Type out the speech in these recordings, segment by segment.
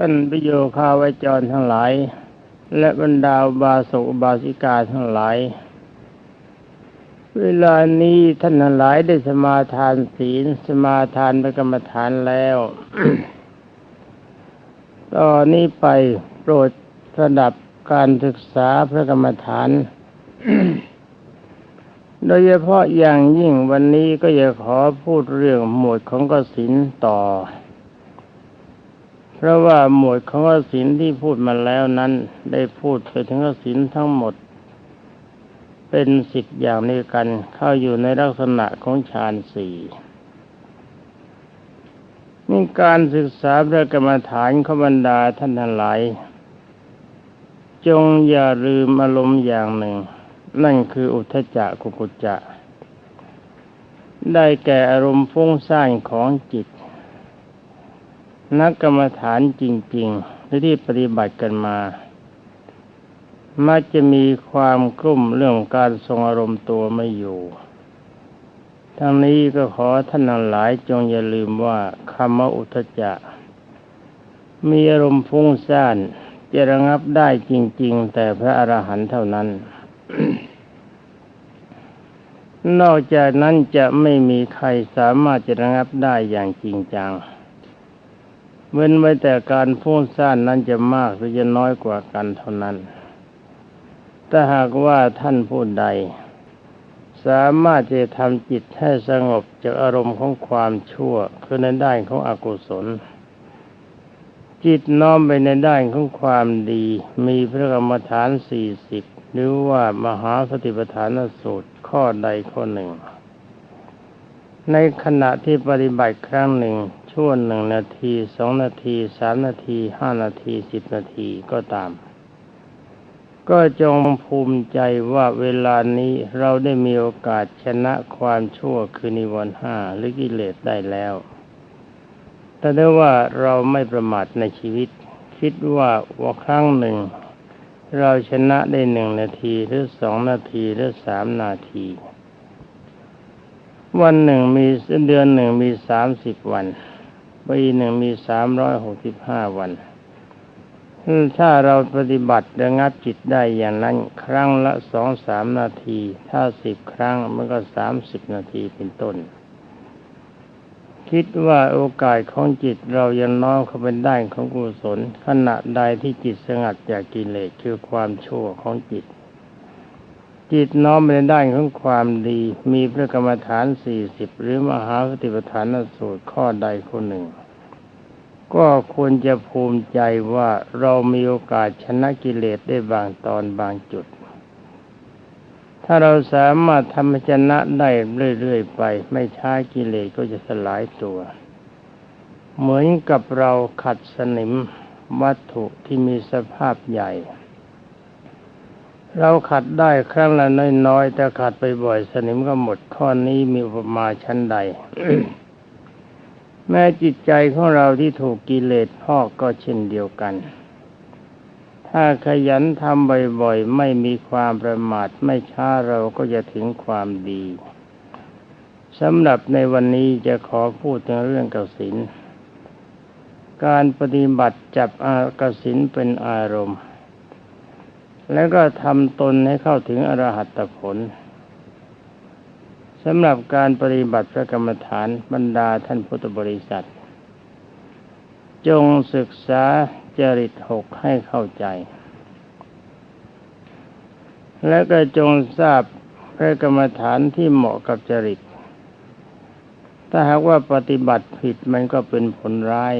ท่านประโยคาวจรทั้งหลาย และบรรดาบาสุบาสิกาทั้งหลาย เวลานี้ท่านทั้งหลายได้สมาทานศีลสมาทานเป็นกรรมฐานแล้วตอนนี้ไปโปรดระดับการศึกษาพระกรรมฐาน โดยเฉพาะอย่างยิ่งวันนี้ก็อยากขอพูดเรื่องหมวดของกสินต่อ เพราะว่าหมวดของกสินที่พูดมาแล้วนั้น ได้พูดไปถึงกสินทั้งหมด เป็นสิบอย่างนี้กันเข้าอยู่ในลักษณะของฌานสี่นี่การศึกษาพระกรรมฐานขบันดาท่านทั้งหลาย จงอย่าลืมอารมณ์อย่างหนึ่ง นั่นคืออุทจจะกุกุจจะ ได้แก่อารมณ์ฟุ้งซ่านของจิต นักกรรมฐานจริงๆที่ปฏิบัติกันมา มักจะมีความกลุ่มเรื่องการทรงอารมณ์ตัวไม่อยู่ทั้งนี้ก็ขอท่านหลายจงอย่าลืมว่าคำว่าอุทจจะมีอารมณ์ฟุ้งซ่านจะระงับได้จริง ๆ แต่พระอรหันต์เท่านั้น นอกจากนั้นจะไม่มีใครสามารถจะระงับได้อย่างจริงจัง เว้นไว้แต่การฟุ้งซ่านนั้นจะมากหรือจะน้อยกว่ากันเท่านั้น ถ้าหากว่าท่านผู้ใด สามารถจะทำจิตให้สงบจากอารมณ์ของความชั่ว คือในด้านของอกุศล จิตน้อมไปในด้านของความดี มีพระกรรมฐานสี่สิบหรือว่ามหาสติปัฏฐานสูตรข้อใดข้อหนึ่ง ในขณะที่ปฏิบัติครั้งหนึ่ง ช่วงหนึ่งนาทีสองนาทีสามนาทีห้านาทีสิบนาทีก็ตาม ก็จงภูมิใจว่าเวลานี้เราได้มีโอกาสชนะความชั่วคือนิวรณ์ห้าหรือกิเลสได้แล้ว แต่ได้ว่าเราไม่ประมาทในชีวิต คิดว่าว่าครั้งหนึ่ง เราชนะได้หนึ่งนาทีหรือสองนาทีหรือสามนาทีวันหนึ่งมีเดือนหนึ่งมีสามสิบวัน ปีหนึ่งมีสามร้อยหกสิบห้าวัน ถ้าเราปฏิบัติระงับจิตได้อย่างนั้น ครั้งละสองสามนาที ถ้าสิบครั้งมันก็สามสิบนาทีเป็นต้น คิดว่าโอกาสของจิตเรายังน้อมเข้าเป็นได้ของกุศลขณะใดที่จิตสงัดจากกิเลสคือความชั่วของจิต จิตน้อมไปในด้านของความดี มีพระกรรมฐานสี่สิบหรือมหาสติปัฏฐานสูตรข้อใดข้อหนึ่ง ก็ควรจะภูมิใจว่าเรามีโอกาสชนะกิเลสได้บางตอนบางจุด ถ้าเราสามารถทำชนะได้เรื่อยๆไป ไม่ช้ากิเลสก็จะสลายตัว เหมือนกับเราขัดสนิมวัตถุที่มีสภาพใหญ่ เราขัดได้ครั้งละน้อยๆแต่ขัดไปบ่อยสนิมก็หมดข้อนี้มีอุปมาชั้นใด แม้จิตใจของเราที่ถูกกิเลสพอกก็เช่นเดียวกัน ถ้าขยันทำบ่อยๆ ไม่มีความประมาทไม่ช้าเราก็จะถึงความดีสำหรับในวันนี้จะขอพูดถึงเรื่องกสินการปฏิบัติจับอากสินเป็นอารมณ์ แล้วก็ทำตนให้เข้าถึงอรหัตผลสำหรับการปฏิบัติพระกรรมฐานบรรดาท่านพุทธบริษัท จงศึกษาจริตหกให้เข้าใจ และก็จงทราบพระกรรมฐานที่เหมาะกับจริต ถ้าหากว่าปฏิบัติผิดมันก็เป็นผลร้าย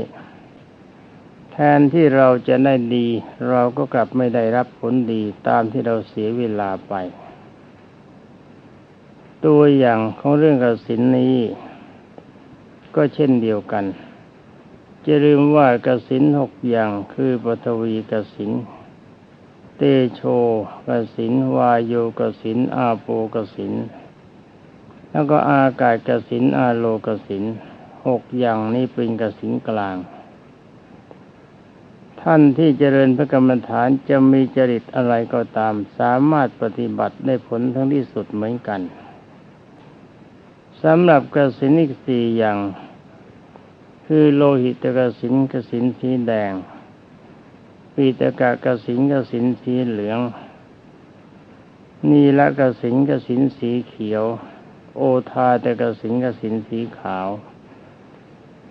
แทนที่เราจะได้ดี เราก็กลับไม่ได้รับผลดีตามที่เราเสียเวลาไป ตัวอย่างของเรื่องกสินนี้ ก็เช่นเดียวกันจะลืมว่ากสินหกอย่างคือปฐวีกสินเตโชกสินวายโยกสินอาโปกสินแล้วก็อากาศกสินอาโลกสินหกอย่างนี้เป็นกสินกลาง ท่านที่เจริญพระกรรมฐานจะมีจริตอะไรก็ตาม สามารถปฏิบัติได้ผลทั้งที่สุดเหมือนกันสำหรับกสินอีกสี่อย่าง คือโลหิตกสินกสินสีแดงปีตกะกสินกสินสีเหลือง นีละกสินกสินสีเขียว โอทาตกสินกสินสีขาว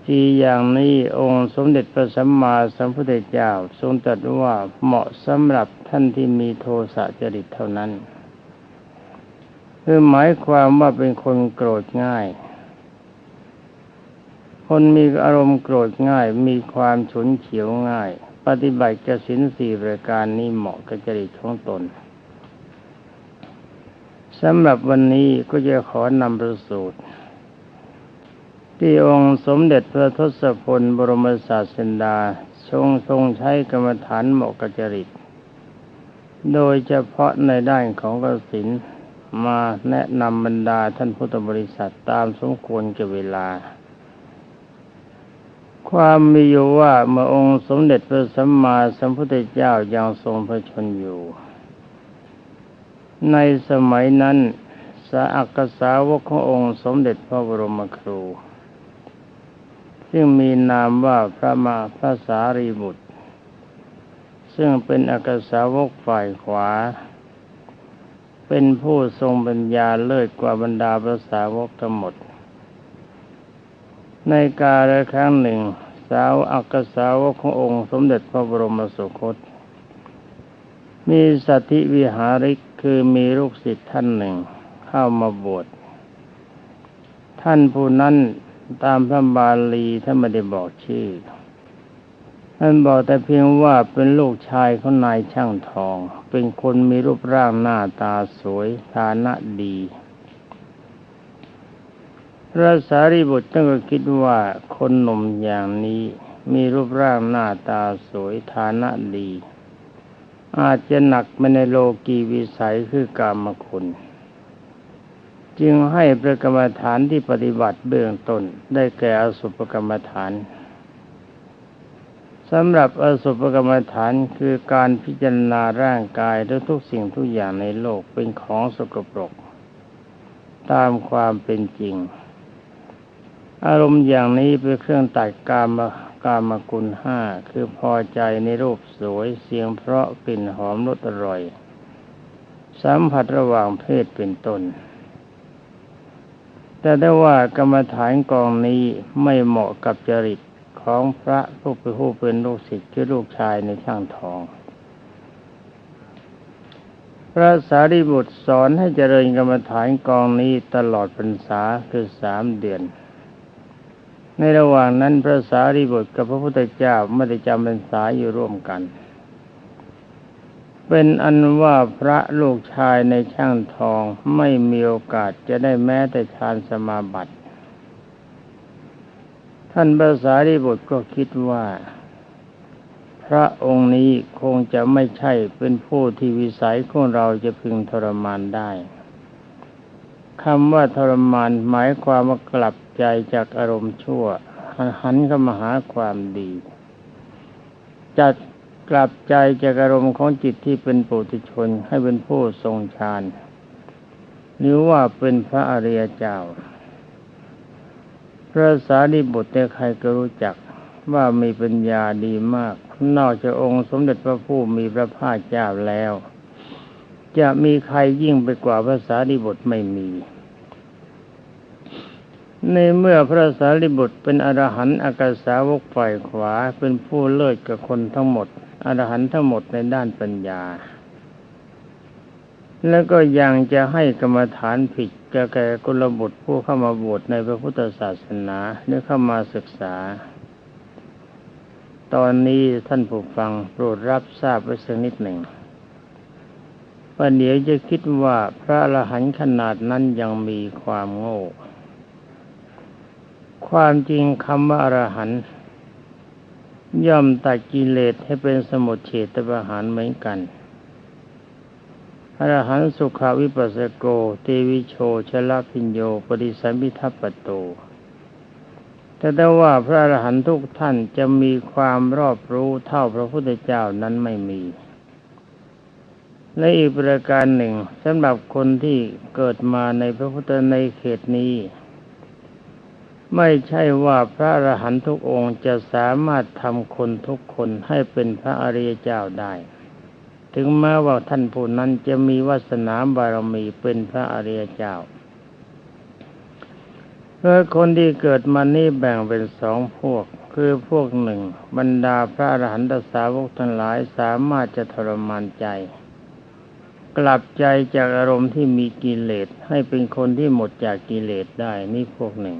จีอย่างนี้องค์สมเด็จพระสัมมาสัมพุทธเจ้าทรงตรัสว่าเหมาะสำหรับท่านที่มีโทสะจริตเท่านั้นคือหมายความว่าเป็นคนโกรธง่าย คนมีอารมณ์โกรธง่าย มีความฉุนเฉียวง่าย ปฏิบัติกสินสี่รายการนี้เหมาะกับจริตของตนสำหรับวันนี้ก็จะขอนำประสูตร ที่องค์สมเด็จพระทศพลบรมศาสดาทรงทรงใช้กรรมฐานเหมาะกับจริต โดยเฉพาะในด้านของกสินมาแนะนำบรรดาท่านพุทธบริษัทตามสมควรแก่เวลา ความมีอยู่ว่าเมื่อองค์สมเด็จพระสัมมาสัมพุทธเจ้ายังทรงพระชนอยู่ ในสมัยนั้นสาอักษาวกขององค์สมเด็จพระบรมครู ซึ่งมีนามว่าพระมาพระสารีบุตร ซึ่งเป็นอักษาวกฝ่ายขวา เป็นผู้ทรงปัญญาเลิศกว่าบรรดาพระสาวกทั้งหมด ในกาลครั้งหนึ่ง สาวอักษาวกขององค์สมเด็จพระบรมสุคต มีสัติวิหาริกคือมีลูกศิษย์ท่านหนึ่งเข้ามาบวชท่านผู้นั้น ตามพระบาลีท่านไม่ได้บอกชื่อ ท่านบอกแต่เพียงว่าเป็นลูกชายของนายช่างทอง เป็นคนมีรูปร่างหน้าตาสวยฐานะดีพระสารีบุตรท่านก็คิดว่าคนหนุ่มอย่างนี้มีรูปร่างหน้าตาสวยฐานะดี อาจจะหนักไปในโลกีวิสัยคือกามคุณ จึงให้ประกรรมฐานที่ปฏิบัติเบื้องต้นได้แก่อสุปกรรมฐานสำหรับอสุปกรรมฐานคือการพิจารณาร่างกายและทุกสิ่งทุกอย่างในโลกเป็นของสกปรก ตามความเป็นจริง อารมณ์อย่างนี้เป็นเครื่องตัดกามกามกุลห้าคือพอใจในรูปสวยเสียงเพราะกลิ่นหอมรสอร่อย สัมผัสระหว่างเพศเป็นต้น แต่ได้ว่ากรรมฐานกองนี้ไม่เหมาะกับจริตของพระผู้เป็นผู้เป็นลูกศิษย์คือลูกชายในช่างทอง พระสารีบุตรสอนให้เจริญกรรมฐานกองนี้ตลอดพรรษาคือสามเดือน ในระหว่างนั้นพระสารีบุตรกับพระพุทธเจ้าไม่ได้จำพรรษาอยู่ร่วมกัน เป็นอันว่าพระลูกชายในช่างทองไม่มีโอกาสจะได้แม้แต่ฌานสมาบัติ ท่านพระสารีบุตรก็คิดว่า พระองค์นี้คงจะไม่ใช่เป็นผู้ที่วิสัยของเราจะพึงทรมานได้คำว่าทรมานหมายความว่ากลับใจจากอารมณ์ชั่ว หันเข้ามาหาความดีจัด กลับใจจากอารมณ์ของจิตที่เป็นปุถุชนให้เป็นผู้ทรงฌานหรือว่าเป็นพระอริยเจ้า พระสารีบุตรแต่ใครก็รู้จักว่ามีปัญญาดีมาก นอกจากองค์สมเด็จพระผู้มีพระภาคเจ้าแล้ว จะมีใครยิ่งไปกว่าพระสารีบุตรไม่มี ในเมื่อพระสารีบุตรเป็นอรหันต์อากาสาวกฝ่ายขวาเป็นผู้เลิศกับคนทั้งหมด อรหันต์ทั้งหมดในด้านปัญญา แล้วก็ยังจะให้กรรมฐานผิดแก่แก่กุลบุตรผู้เข้ามาบวชในพระพุทธศาสนาหรือเข้ามาศึกษา ตอนนี้ท่านผู้ฟังโปรดรับทราบไว้สักนิดหนึ่งว่าเดี๋ยวจะคิดว่าพระอรหันต์ขนาดนั้นยังมีความโง่ ความจริงคำว่าอรหันต์ ย่อมตัดกิเลสให้เป็นสมุทเฉตประหารเหมือนกันอรหันต์สุขาวิปัสสโกเตวิโชชลพิญโยปฏิสัมพิทัปปโตแต่ได้ว่าพระอรหันต์ทุกท่านจะมีความรอบรู้เท่าพระพุทธเจ้านั้นไม่มี และอีกประการหนึ่งสำหรับคนที่เกิดมาในพระพุทธในเขตนี้ ไม่ใช่ว่าพระอรหันตุกองค์จะสามารถทำคนทุกคนให้เป็นพระอริยเจ้าได้ ถึงแม้ว่าท่านผู้นั้นจะมีวาสนาบารมีเป็นพระอริยเจ้าเพราะคนที่เกิดมานี่แบ่งเป็นสองพวก คือพวกหนึ่ง บรรดาพระอรหันตสาวกทั้งหลายสามารถจะทรมานใจ กลับใจจากอารมณ์ที่มีกิเลสให้เป็นคนที่หมดจากกิเลสได้นี่พวกหนึ่ง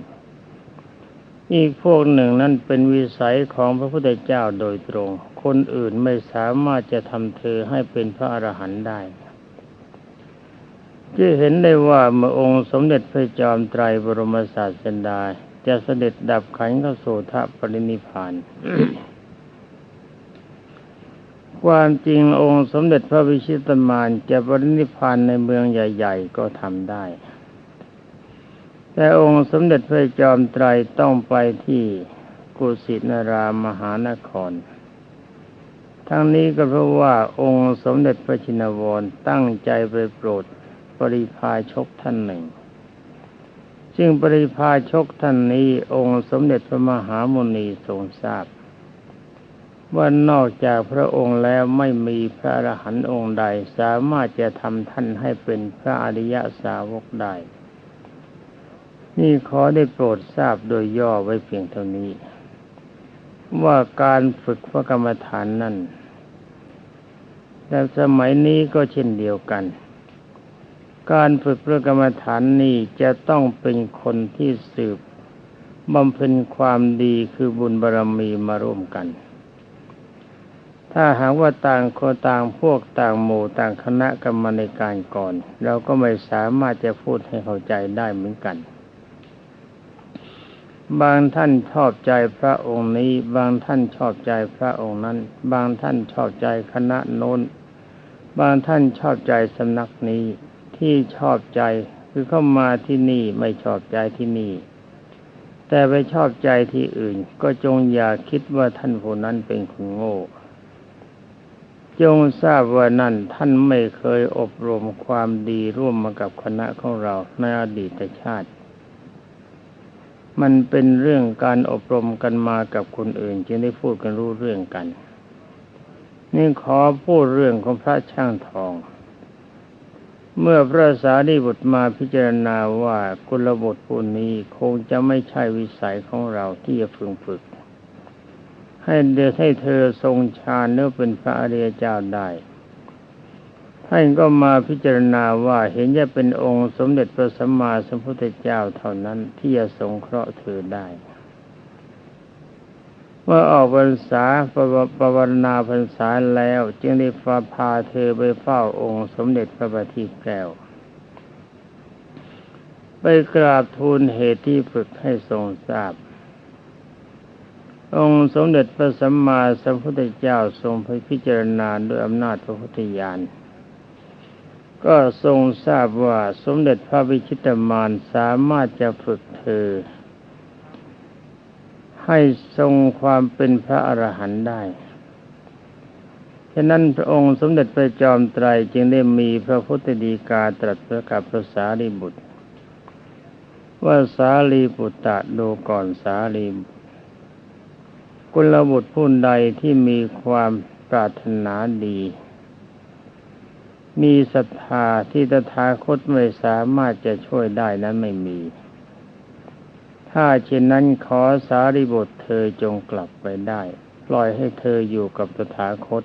อีกพวกหนึ่งนั้นเป็นวิสัยของพระพุทธเจ้าโดยตรง คนอื่นไม่สามารถจะทำเธอให้เป็นพระอรหันต์ได้จะเห็นได้ว่าเมื่อองค์สมเด็จพระจอมไตรบรมศาสดาจะเสด็จดับขันเข้าสู่ทปรินิพาน ความจริงองค์สมเด็จพระวิชิตมานจะปรินิพานในเมืองใหญ่ ๆ ก็ทำได้ แต่องค์สมเด็จพระจอมไตรต้องไปที่กุสินารามหานคร ทั้งนี้ก็เพราะว่าองค์สมเด็จพระชินวรตั้งใจไปโปรดปริพาชกท่านหนึ่ง ซึ่งปริพาชกท่านนี้องค์สมเด็จพระมหามุนีทรงทราบ ว่านอกจากพระองค์แล้วไม่มีพระอรหันต์องค์ใดสามารถจะทำท่านให้เป็นพระอริยสาวกได้ นี่ขอได้โปรดทราบโดยย่อไว้เพียงเท่านี้ ว่าการฝึกพระกรรมฐานนั้นแต่สมัยนี้ก็เช่นเดียวกัน การฝึกพระกรรมฐานนี้จะต้องเป็นคนที่สืบบำเพ็ญความดีคือบุญบารรมีมาร่วมกัน ถ้าหากว่าต่างคนต่างพวกต่างหมู่ต่างคณะกรรมในการก่อน เราก็ไม่สามารถจะพูดให้เข้าใจได้เหมือนกัน บางท่านชอบใจพระองค์นี้ บางท่านชอบใจพระองค์นั้น บางท่านชอบใจคณะโน้น บางท่านชอบใจสำนักนี้ ที่ชอบใจคือเข้ามาที่นี่ไม่ชอบใจที่นี่ แต่ไปชอบใจที่อื่น ก็จงอย่าคิดว่าท่านผู้นั้นเป็นคนโง่ จงทราบว่านั่นท่านไม่เคยอบรมความดีร่วมมากับคณะของเราในอดีตชาติ มันเป็นเรื่องการอบรมกันมากับคนอื่น จึงได้พูดกันรู้เรื่องกัน นี่ขอพูดเรื่องของพระช่างทอง เมื่อพระสารีบุตรมาพิจารณาว่ากุลบุตรผู้นี้คงจะไม่ใช่วิสัยของเราที่จะพึงฝึก ให้เดชให้เธอทรงฌานเนื้อเป็นพระอริยเจ้าได้ ท่านก็มาพิจารณาว่าเห็นจะเป็นองค์สมเด็จพระสัมมาสัมพุทธเจ้าเท่านั้นที่จะสงเคราะห์เธอได้เมื่อออกพรรษาปวารณาพรรษาแล้ว จึงได้ฟาพาเธอไปเฝ้าองค์สมเด็จพระบัณฑิตแก้ว ไปกราบทูลเหตุที่ฝึกให้ทรงทราบ องค์สมเด็จพระสัมมาสัมพุทธเจ้าทรงพิจารณาด้วยอำนาจพระพุทธญาณ ก็ทรงทราบว่าสมเด็จพระวิชิตมารสามารถจะฝึกเธอ ให้ทรงความเป็นพระอรหันต์ได้ฉะนั้นพระองค์สมเด็จพระจอมไตรจึงได้มีพระพุทธดีกาตรัสประกับพระสารีบุตร ว่าสารีบุตรดูก่อนสารีบุตรกุลบุตรผู้ใดที่มีความปรารถนาดี มีศรัทธาที่ตถาคตไม่สามารถจะช่วยได้นั้นไม่มี ถ้าเช่นนั้นขอสารีบุตรเธอจงกลับไปได้ ปล่อยให้เธออยู่กับตถาคต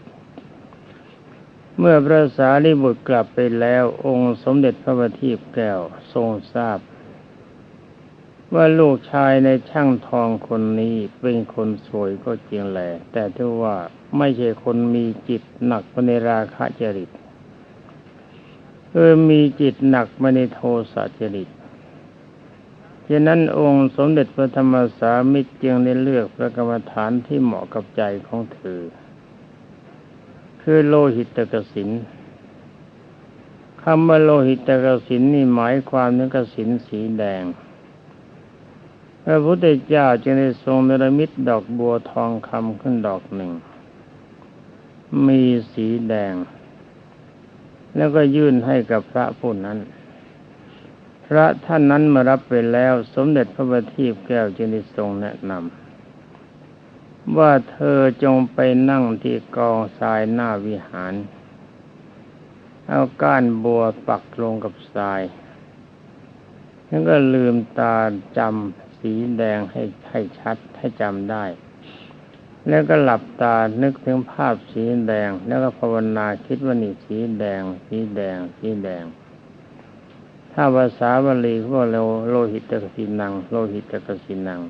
เมื่อพระสารีบุตรกลับไปแล้วองค์สมเด็จพระบัณฑิตแก้วทรงทราบ ว่าลูกชายในช่างทองคนนี้เป็นคนสวยก็จริงแหละแต่ที่ว่าไม่ใช่คนมีจิตหนักในราคะจริต เออมีจิตหนักมาในโทสะจริตฉะนั้นองค์สมเด็จพระธรรมสามิตรจึงได้เลือกพระกรรมฐานที่เหมาะกับใจของเธอ คือโลหิตกสินคำว่าโลหิตกสินนี่หมายความถึงกสินสีแดง พระพุทธเจ้าจึงได้ทรงเนรมิตดอกบัวทองคำขึ้นดอกหนึ่ง มีสีแดง แล้วก็ยื่นให้กับพระผู้นั้น พระท่านนั้นมารับไปแล้ว สมเด็จพระบัณฑิตแก้วจึงได้ทรงแนะนำว่าเธอจงไปนั่งที่กองทรายหน้าวิหาร เอาก้านบัวปักลงกับทรายแล้วก็ลืมตาจำสีแดงให้ให้ชัดให้จำได้ แล้วก็หลับตานึกถึงภาพสีแดง แล้วก็ภาวนาคิดว่านี่สีแดง สีแดง สีแดง ถ้าภาษาบาลีเขาบอกเราโลหิตกสินัง โลหิตกสินัง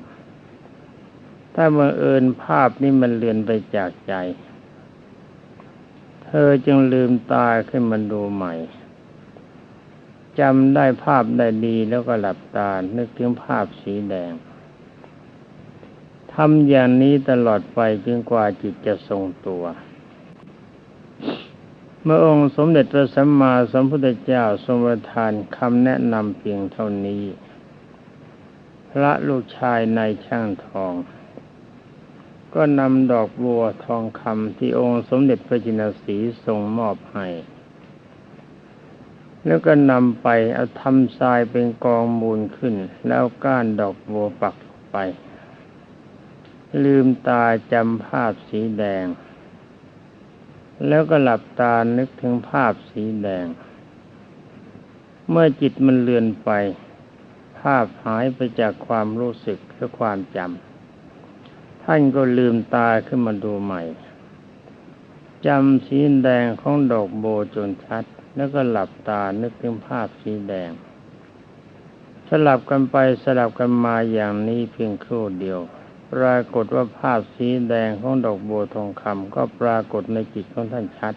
ถ้าบังเอิญภาพนี้มันเลือนไปจากใจ เธอจึงลืมตาขึ้นมาดูใหม่จำได้ภาพได้ดีแล้วก็หลับตา นึกถึงภาพสีแดง ทำอย่างนี้ตลอดไปจนกว่าจิตจะทรงตัว เมื่อองค์สมเด็จพระสัมมาสัมพุทธเจ้าทรงประทานคำแนะนำเพียงเท่านี้ พระลูกชายในช่างทอง ก็นำดอกบัวทองคำที่องค์สมเด็จพระจินสีทรงมอบให้ แล้วก็นำไปเอาทำทรายเป็นกองมูลขึ้น แล้วก้านดอกบัวปักไป ลืมตาจำภาพสีแดง แล้วก็หลับตานึกถึงภาพสีแดง เมื่อจิตมันเลือนไป ภาพหายไปจากความรู้สึกและความจำท่านก็ลืมตาขึ้นมาดูใหม่จำสีแดงของดอกโบจนชัด แล้วก็หลับตานึกถึงภาพสีแดง สลับกันไปสลับกันมาอย่างนี้เพียงครู่เดียว ปรากฏว่าภาพสีแดงของดอกบัวทองคำก็ปรากฏในจิตของท่านชัด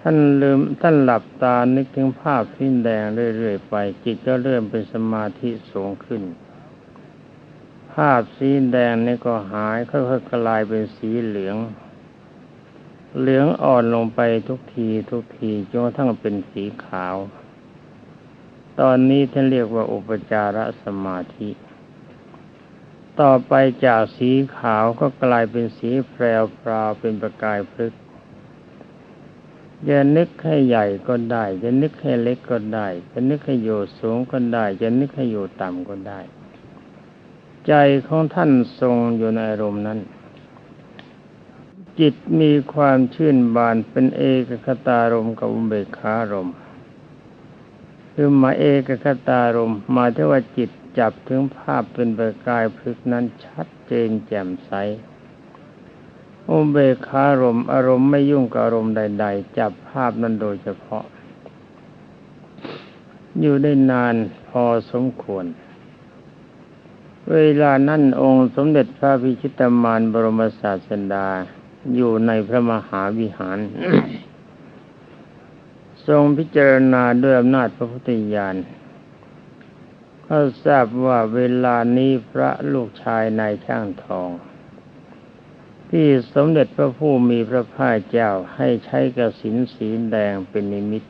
ท่านลืมท่านหลับตานึกถึงภาพสีแดงเรื่อยๆไป จิตก็เริ่มเป็นสมาธิสูงขึ้น ภาพสีแดงนี่ก็หายค่อยๆกลายเป็นสีเหลือง เหลืองอ่อนลงไปทุกทีทุกทีจนกระทั่งเป็นสีขาว ตอนนี้ท่านเรียกว่าอุปจารสมาธิ ต่อไปจากสีขาวก็กลายเป็นสีแพรวพราวเป็นประกายพลึกจะนึกให้ใหญ่ก็ได้ จะนึกให้เล็กก็ได้ จะนึกให้อยู่สูงก็ได้ จะนึกให้อยู่ต่ำก็ได้ ใจของท่านทรงอยู่ในอารมณ์นั้น จิตมีความชื่นบานเป็นเอกคตารมกับอุเบกขารมคือมาเอกคตารมมาที่ว่าจิต จับถึงภาพเป็นประกายพลึกนั้นชัดเจนแจ่มใสอุเบกขารมอารมณ์ไม่ยุ่งกับอารมณ์ใด ๆ จับภาพนั้นโดยเฉพาะ อยู่ได้นานพอสมควร เวลานั้นองค์สมเด็จพระพิชิตมานบรมศาสดา อยู่ในพระมหาวิหาร ทรงพิจารณาด้วยอำนาจพระพุทธญาณ ก็ทราบว่าเวลานี้พระลูกชายนายช่างทอง ที่สมเด็จพระผู้มีพระภาคเจ้าให้ใช้กระสินสีแดงเป็นนิมิต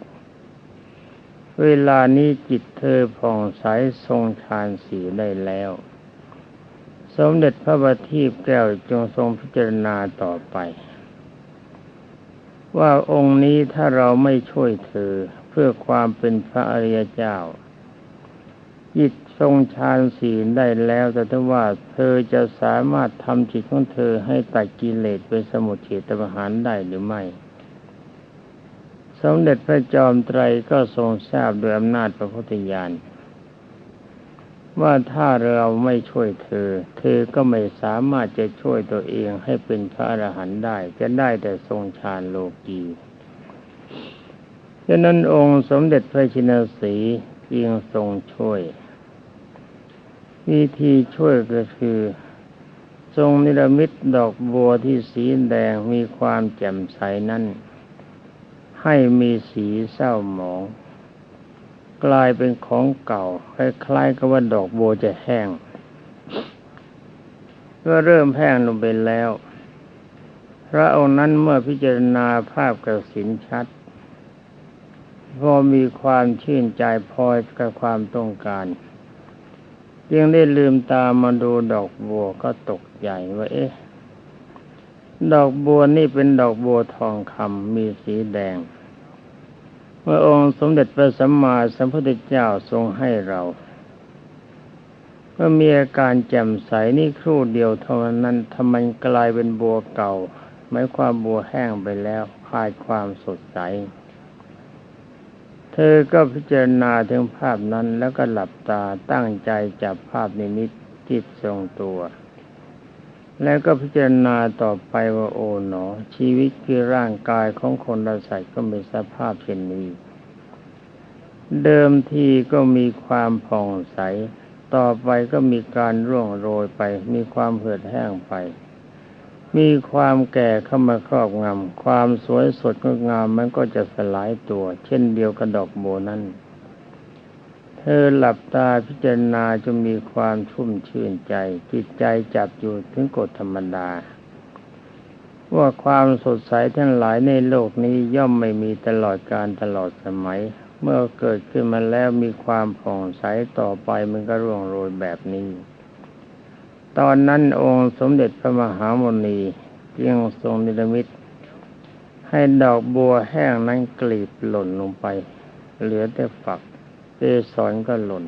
เวลานี้จิตเธอผ่องใสทรงฌานสีได้แล้ว สมเด็จพระบัณฑิตแก้วจงทรงพิจารณาต่อไป ว่าองค์นี้ถ้าเราไม่ช่วยเธอเพื่อความเป็นพระอริยเจ้า จิตทรงฌานศีลได้แล้วแต่ถ้าว่าเธอจะสามารถทำจิตของเธอให้ตัดกิเลสเป็นสมุทเฉตประหารได้หรือไม่สมเด็จพระจอมไตรก็ทรงทราบโดยอำนาจพระพุทธญาณว่าถ้าเราไม่ช่วยเธอ เธอก็ไม่สามารถจะช่วยตัวเองให้เป็นพระอรหันต์ได้ จะได้แต่ทรงฌานโลกีฉะนั้นองค์สมเด็จพระชินสีจึงทรงช่วย วิธีช่วยก็คือ ทรงนิรมิตดอกบัวที่สีแดงมีความแจ่มใสนั้น ให้มีสีเศร้าหมอง กลายเป็นของเก่า คล้ายๆกับว่าดอกบัวจะแห้งก็เริ่มแห้งลงไปแล้ว พระองค์นั้นเมื่อพิจารณาภาพกระสินชัด พอมีความชื่นใจพอกับความต้องการ ยังได้ลืมตามาดูดอกบัวก็ตกใจว่าเอ๊ะ ดอกบัวนี่เป็นดอกบัวทองคำมีสีแดง เมื่อองค์สมเด็จพระสัมมาสัมพุทธเจ้าทรงให้เราก็มีอาการแจ่มใสนี่ครู่เดียวเท่านั้นทำไมกลายเป็นบัวเก่าหมายความบัวแห้งไปแล้วขาดความสดใส เธอก็พิจารณาถึงภาพนั้นแล้วก็หลับตาตั้งใจจับภาพนิมิตจิตทรงตัว แล้วก็พิจารณาต่อไปว่าโอ๋หนอ ชีวิตคือร่างกายของคนละสัตว์ก็มีสภาพเช่นนี้ เดิมทีก็มีความผ่องใส ต่อไปก็มีการร่วงโรยไป มีความเหือดแห้งไป มีความแก่เข้ามาครอบงำความสวยสดงดงามมันก็จะสลายตัว เช่นเดียวกับดอกโบนั้น เธอหลับตาพิจารณาจะมีความชุ่มชื่นใจจิตใจจับอยู่ถึงกฎธรรมดา ว่าความสดใสทั้งหลายในโลกนี้ย่อมไม่มีตลอดการตลอดสมัย เมื่อเกิดขึ้นมาแล้วมีความผ่องใสต่อไปมันก็ร่วงโรยแบบนี้ ตอนนั้นองค์สมเด็จพระมหาโมนีจึงทรงนิรมิตให้ดอกบัวแห้งนั้นกลีบหล่นลงไป เหลือแต่ฝักเกสรก็หล่น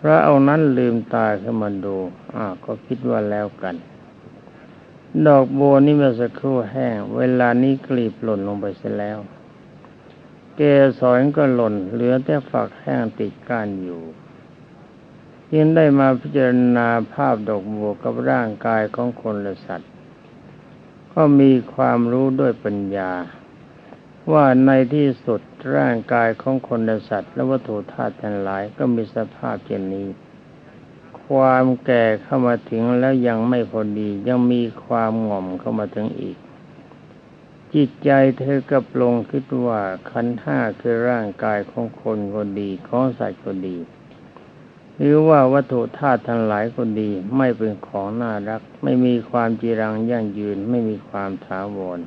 พระเอานั้นลืมตาขึ้นมาดูอ่าก็คิดว่าแล้วกัน ดอกบัวนี่เมื่อสักครู่แห้ง เวลานี้กลีบหล่นลงไปเสียแล้ว เกสรก็หล่น เหลือแต่ฝักแห้งติดก้านอยู่ ยิงได้มาพิจารณาภาพดอกบัวกับร่างกายของคนและสัตว์ ก็มีความรู้ด้วยปัญญา ว่าในที่สุดร่างกายของคนและสัตว์ และวัตถุธาตุทั้งหลายก็มีสภาพเช่นนี้ความแก่เข้ามาถึงแล้วยังไม่พอดียังมีความหง่อมเข้ามาถึงอีก จิตใจเธอกับลงคิดว่าขันห้าคือร่างกายของคนก็ดีของสัตว์ก็ดี หรือว่าวัตถุธาตุทั้งหลายก็ดี ไม่เป็นของน่ารัก ไม่มีความจีรังยั่งยืน ไม่มีความถาวร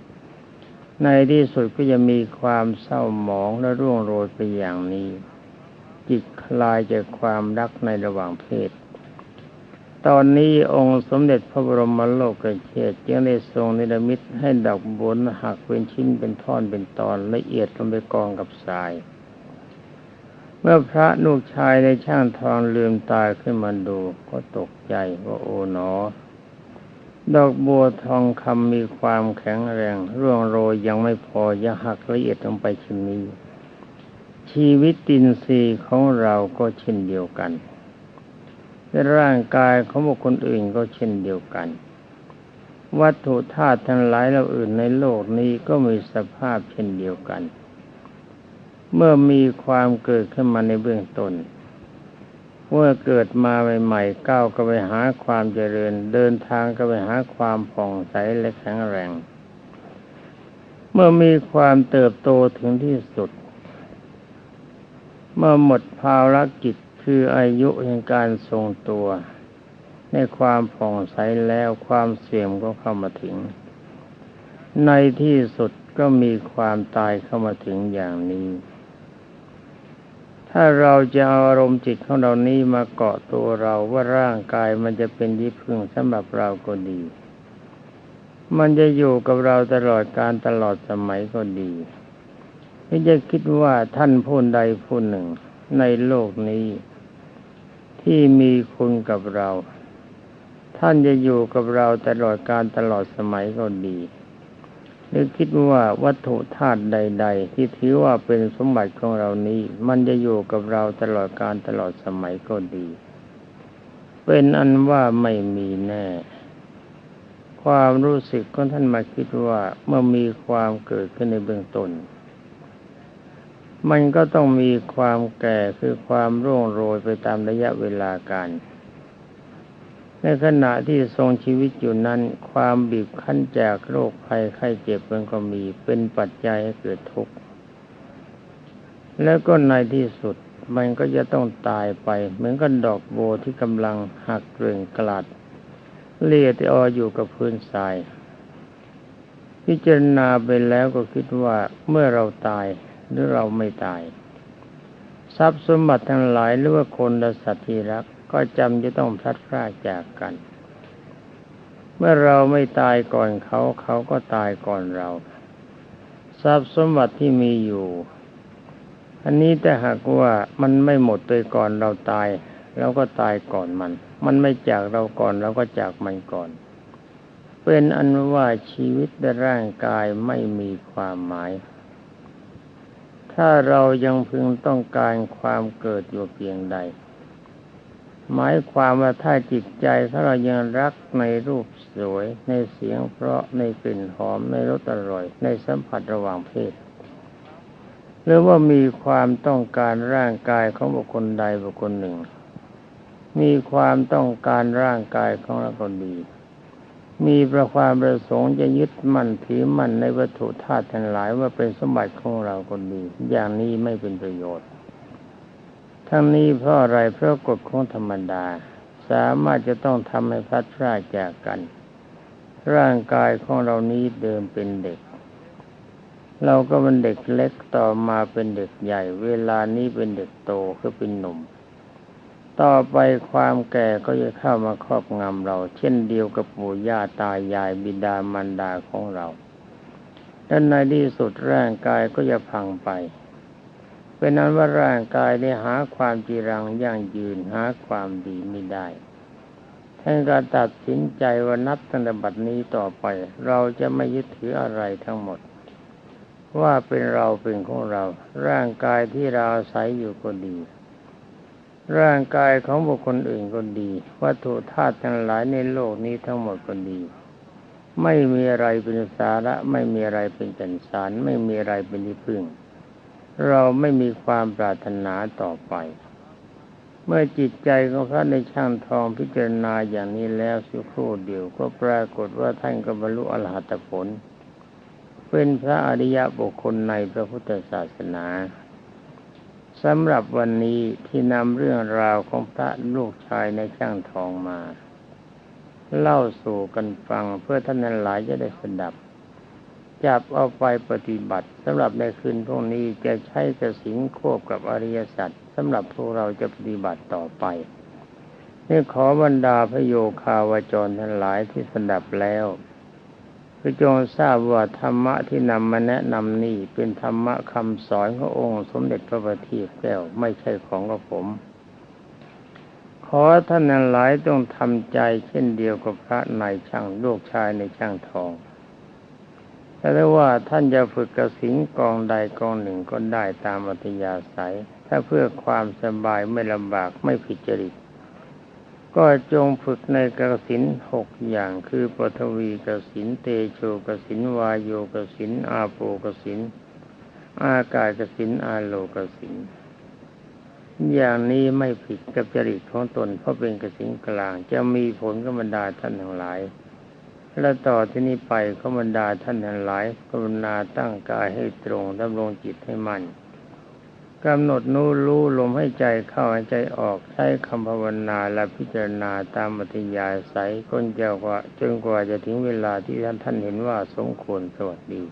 ในที่สุดก็จะมีความเศร้าหมองและร่วงโรยไปอย่างนี้ จิตคลายจากความรักในระหว่างเพศ ตอนนี้องค์สมเด็จพระบรมโลกเชษจึงได้ทรงนิรมิตให้ดอกบุญหักเป็นชิ้นเป็นท่อนเป็นตอนละเอียดลงไปกองกับทราย เมื่อพระนุกชายในช่างทองลืมตาขึ้นมาดูก็ตกใจว่าโอ๋หนอ ดอกบัวทองคำมีความแข็งแรง ร่วงโรยยังไม่พอยังหักละเอียดลงไปเช่นนี้ ชีวิตตินรีของเราก็เช่นเดียวกันในร่างกายของบุคคลอื่นก็เช่นเดียวกัน วัตถุธาตุทั้งหลายเราอื่นในโลกนี้ก็มีสภาพเช่นเดียวกัน เมื่อมีความเกิดขึ้นมาในเบื้องต้นเมื่อเกิดมาใหม่ๆก้าวก็ไปหาความเจริญ เดินทางก็ไปหาความผ่องใสและแข็งแรง เมื่อมีความเติบโตถึงที่สุด เมื่อหมดภารกิจคืออายุแห่งการทรงตัว ในความผ่องใสแล้วความเสื่อมก็เข้ามาถึง ในที่สุดก็มีความตายเข้ามาถึงอย่างนี้ ถ้าเราจะเอาอารมณ์จิตของเรานี้มาเกาะตัวเราว่าร่างกายมันจะเป็นที่พึ่งสำหรับเราก็ดี มันจะอยู่กับเราตลอดการตลอดสมัยก็ดีไม่จะคิดว่าท่านผู้ใดผู้หนึ่งในโลกนี้ ที่มีคุณกับเรา ท่านจะอยู่กับเราตลอดการตลอดสมัยก็ดี หรือคิดว่าวัตถุธาตุใด ๆ ที่ถือว่าเป็นสมบัติของเรานี้ มันจะอยู่กับเราตลอดการตลอดสมัยก็ดี เป็นอันว่าไม่มีแน่ ความรู้สึกของท่านมาคิดว่าเมื่อมีความเกิดขึ้นในเบื้องต้นมันก็ต้องมีความแก่คือความร่วงโรยไปตามระยะเวลาการ ในขณะที่ทรงชีวิตอยู่นั้น ความบีบคั้นจากโรคภัยไข้เจ็บมันก็มีเป็นปัจจัยให้เกิดทุกข์แล้วก็ในที่สุดมันก็จะต้องตายไป เหมือนกับดอกโบที่กำลังหักเกลื่อนกลัดเลียดอออยู่กับพื้นทราย พิจารณาไปแล้วก็คิดว่าเมื่อเราตายหรือเราไม่ตาย ทรัพย์สมบัติทั้งหลายหรือว่าคนและสัตว์ที่รัก ก็จำจะต้องพลัดพรากจากกัน เมื่อเราไม่ตายก่อนเขา เขาก็ตายก่อนเรา ทรัพย์สมบัติที่มีอยู่ อันนี้แต่หากว่ามันไม่หมดไปก่อนเราตายเราก็ตายก่อนมัน มันไม่จากเราก่อนเราก็จากมันก่อน เป็นอันว่าชีวิตและร่างกายไม่มีความหมาย ถ้าเรายังพึงต้องการความเกิดอยู่เพียงใด หมายความว่าถ้าจิตใจถ้าเรายังรักในรูปสวย ในเสียงเพราะในกลิ่นหอมในรสอร่อย ในสัมผัสระหว่างเพศหรือว่ามีความต้องการร่างกายของบุคคลใดบุคคลหนึ่ง มีความต้องการร่างกายของเราก็ดี มีประความประสงค์จะยึดมั่นถือมั่นในวัตถุธาตุทั้งหลายว่าเป็นสมบัติของเราก็ดี อย่างนี้ไม่เป็นประโยชน์ ทั้งนี้เพราะอะไรเพราะกฎของธรรมดา สามารถจะต้องทำให้พัดพรากจากกัน ร่างกายของเรานี้เดิมเป็นเด็ก เราก็เป็นเด็กเล็กต่อมาเป็นเด็กใหญ่ เวลานี้เป็นเด็กโตคือเป็นหนุ่ม ต่อไปความแก่ก็จะเข้ามาครอบงำเรา เช่นเดียวกับปู่ย่าตายายบิดามารดาของเราและในที่สุดร่างกายก็จะพังไป เป็นนั้นว่าร่างกายได้หาความจีรังยั่งยืนหาความดีไม่ได้ท่านก็ตัดสินใจว่านับตั้งแต่บัดนี้ต่อไป เราจะไม่ยึดถืออะไรทั้งหมด ว่าเป็นเราเป็นของเรา ร่างกายที่เราอาศัยอยู่ก็ดี ร่างกายของบุคคลอื่นก็ดี วัตถุธาตุทั้งหลายในโลกนี้ทั้งหมดก็ดี ไม่มีอะไรเป็นสาระ ไม่มีอะไรเป็นกันสาร ไม่มีอะไรเป็นที่พึ่ง เราไม่มีความปรารถนาต่อไป เมื่อจิตใจของพระในช่างทองพิจารณาอย่างนี้แล้วสุครู่เดียวก็ปรากฏว่าท่านก็บรรลุอรหัตผล เป็นพระอริยบุคคลในพระพุทธศาสนาสำหรับวันนี้ที่นำเรื่องราวของพระลูกชายในช่างทองมา เล่าสู่กันฟังเพื่อท่านนั้นหลายจะได้สดับ จับเอาไปปฏิบัติสำหรับในคืนพรุ่งนี้จะใช้กระสิงควบกับอริยสัจสำหรับพวกเราจะปฏิบัติต่อไปนี่ขอบรรดาพระโยคาวจรทั้งหลายที่สดับแล้วคือจงทราบว่าธรรมะที่นำมาแนะนำนี่เป็นธรรมะคำสอนขององค์สมเด็จพระบัณฑิตแก้วไม่ใช่ของกับผม ขอท่านหลายต้องทำใจเช่นเดียวกับพระนายช่างลูกชายในช่างทอง แต่ว่าท่านจะฝึกกระสิงกองใดกองหนึ่งก็ได้ตามอัธยาศัย ถ้าเพื่อความสบายไม่ลำบากไม่ผิดจริต ก็จงฝึกในกระสินหกอย่างคือปฐวีกระสินเตโชกระสินวายโยกระสินอาโปกสิน อากาศกระสินอาโลกระสิน อย่างนี้ไม่ผิดกับจริตของตนเพราะเป็นกระสินกลางจะมีผลกับบรรดาท่านทั้งหลาย และต่อที่นี้ไปขบรรดาท่านทั้งหลายกรุณาตั้งกายให้ตรงดำรงจิตให้มั่นกำหนดนู้รู้ลมให้ใจเข้าให้ใจออกใช้คำภาวนาและพิจารณาตามอัธยาศัยคนเจ้ากว่าจนกว่าจะถึงเวลาที่ท่านท่านเห็นว่าสมควรสวัสดี